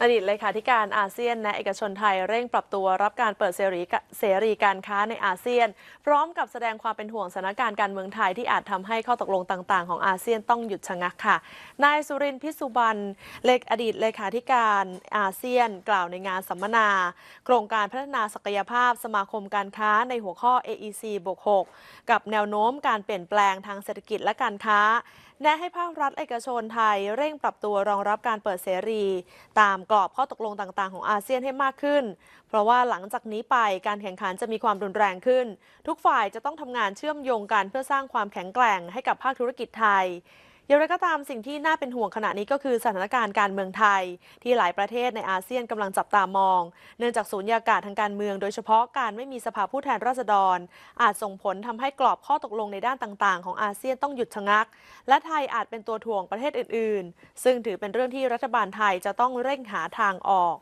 อดีตเลขาธิการอาเซียนและเอกชนไทยเร่งปรับตัวรับการเปิดเสรีกะเสรีการค้าในอาเซียน พร้อมกับแสดงความเป็นห่วงสถานการณ์การเมืองไทยที่อาจทำให้ข้อตกลงต่าง ๆ ของอาเซียนต้องหยุดชะงักค่ะ นายสุรินทร์พิสุบรรณเลขอดีตเลขาธิการอาเซียน กล่าวในงานสัมมนา โครงการพัฒนาศักยภาพสมาคมการค้าในหัวข้อ AEC บวก6กับแนวโน้มการเปลี่ยนแปลงทางเศรษฐกิจและการค้าแนะให้ภาครัฐเอกชนไทยเร่งปรับตัวรองรับการเปิดเสรี ตามกรอบข้อตกลงต่างๆ ของอาเซียนให้มากขึ้น เพราะว่าหลังจากนี้ไปการแข่งขันจะมีความรุนแรงขึ้น ทุกฝ่ายจะต้องทำงานเชื่อมโยงกันเพื่อสร้างความแข็งแกร่งให้กับภาคธุรกิจไทย อย่างไรก็ตามสิ่งที่น่าเป็นห่วงขณะนี้ก็คือสถานการณ์การเมืองไทย ที่หลายประเทศในอาเซียนกำลังจับตามอง เนื่องจากสูญญากาศทางการเมือง โดยเฉพาะการไม่มีสภาผู้แทนราษฎร อาจส่งผลทำให้กรอบข้อตกลงในด้านต่างๆ ของอาเซียนต้องหยุดชะงัก และไทยอาจเป็นตัวถ่วงประเทศอื่น ๆ ซึ่งถือเป็นเรื่องที่รัฐบาลไทยจะต้องเร่งหาทางออก